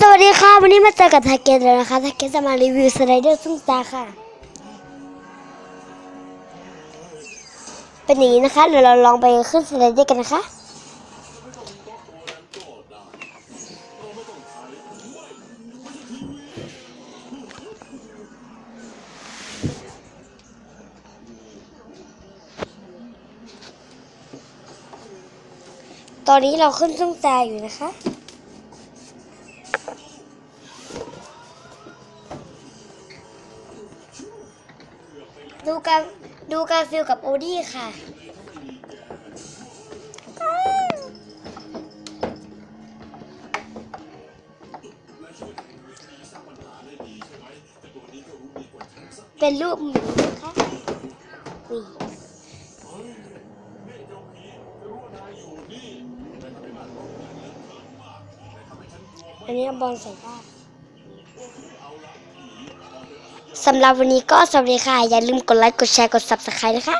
สวัสดีค่ะ วันนี้มาเจอกับทาเกตแล้วนะคะทาเกตจะมารีวิวสไลเดอร์ซุ่มตาค่ะ เป็นอย่างนี้นะคะ เดี๋ยวเราลองไปขึ้นสไลเดอร์กันนะคะ ตอนนี้เราขึ้นซุ่มตาอยู่นะคะ ดูการดูการฟิลกับโอดี้ค่ะเป็นรูปหมูนะคะนี่อันนี้บอลใส่บ้า สำหรับวันนี้ก็สวัสดีค่ะ อย่าลืมกดไลค์ กดแชร์ กด subscribe นะคะ